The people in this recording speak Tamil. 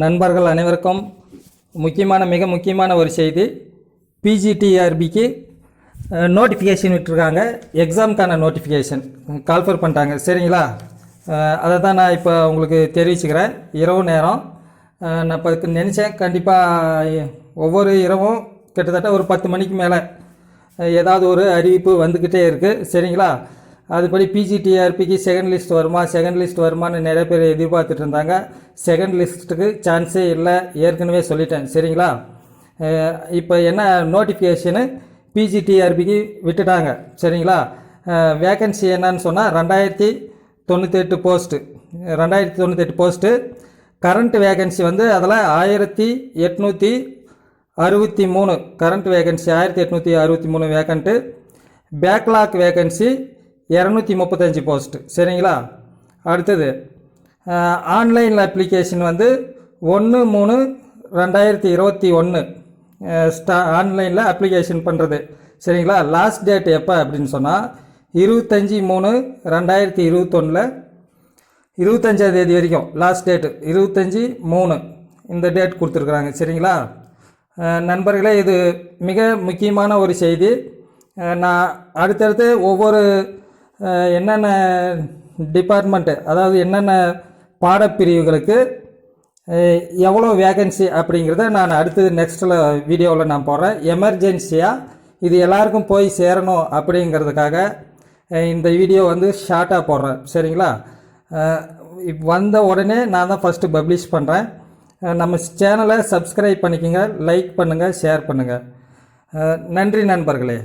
நண்பர்கள் அனைவருக்கும் முக்கியமான மிக முக்கியமான ஒரு செய்தி. பிஜிடிஆர்பிக்கு நோட்டிஃபிகேஷன் விட்டுருக்காங்க. எக்ஸாமுக்கான நோட்டிஃபிகேஷன் கால்ஃபர் பண்ணிட்டாங்க. சரிங்களா? அதை தான் நான் இப்போ உங்களுக்கு தெரிவிச்சுக்கிறேன். இரவு நேரம். நான் இப்போ நினச்சேன். கண்டிப்பாக ஒவ்வொரு இரவும் கிட்டத்தட்ட ஒரு பத்து மணிக்கு மேலே ஏதாவது ஒரு அறிவிப்பு வந்துக்கிட்டே இருக்குது சரிங்களா? அதுபடி பிஜிடிஆர்பிக்கு செகண்ட் லிஸ்ட் வருமா? செகண்ட் லிஸ்ட் வருமான்னு நிறைய பேர் எதிர்பார்த்துட்டு இருந்தாங்க செகண்ட் லிஸ்ட்டுக்கு சான்ஸே இல்லை ஏற்கனவே சொல்லிட்டேன். சரிங்களா? இப்போ என்ன நோட்டிஃபிகேஷனு பிஜிடிஆர்பிக்கு விட்டுட்டாங்க. சரிங்களா? வேக்கன்சி என்னன்னு சொன்னால் ரெண்டாயிரத்தி தொண்ணூத்தெட்டு போஸ்ட்டு ரெண்டாயிரத்தி தொண்ணூத்தெட்டு போஸ்ட்டு கரண்ட் வேகன்சி வந்து அதில் ஆயிரத்தி எட்நூற்றி அறுபத்தி மூணு. கரண்ட் வேகன்சி ஆயிரத்தி எட்நூற்றி அறுபத்தி மூணு வேக்கண்ட்டு பேக்லாக் வேகன்சி இரநூத்தி முப்பத்தஞ்சு போஸ்ட்டு. சரிங்களா? அடுத்தது ஆன்லைன் அப்ளிகேஷன் வந்து ஒன்று மூணு ரெண்டாயிரத்தி இருபத்தி ஒன்று ஸ்டா ஆன்லைனில் அப்ளிகேஷன் பண்ணுறது சரிங்களா? லாஸ்ட் டேட் எப்போ அப்படின்னு சொன்னால் இருபத்தஞ்சி மூணு ரெண்டாயிரத்தி இருபத்தொன்னில் இருபத்தஞ்சாம் தேதி வரைக்கும் லாஸ்ட் டேட்டு இருபத்தஞ்சி மூணு இந்த டேட் கொடுத்துருக்குறாங்க. சரிங்களா? நண்பர்களே இது மிக முக்கியமான ஒரு செய்தி. நான் அடுத்தடுத்து ஒவ்வொரு என்னென்ன டிபார்ட்மெண்ட்டு அதாவது என்னென்ன பாடப்பிரிவுகளுக்கு எவ்வளோ வேகன்சி அப்படிங்கிறத நான் அடுத்தது நெக்ஸ்ட்டில் வீடியோவில் நான் போடுறேன். எமர்ஜென்சியாக இது எல்லாருக்கும் போய் சேரணும் அப்படிங்கிறதுக்காக இந்த வீடியோ வந்து ஷார்ட்டாக போடுறேன். சரிங்களா? வந்த உடனே நான் தான் ஃபஸ்ட்டு பப்ளிஷ் பண்ணுறேன் நம்ம சேனலை சப்ஸ்கிரைப் பண்ணிக்கோங்க லைக் பண்ணுங்கள் ஷேர் பண்ணுங்கள் நன்றி நண்பர்களே.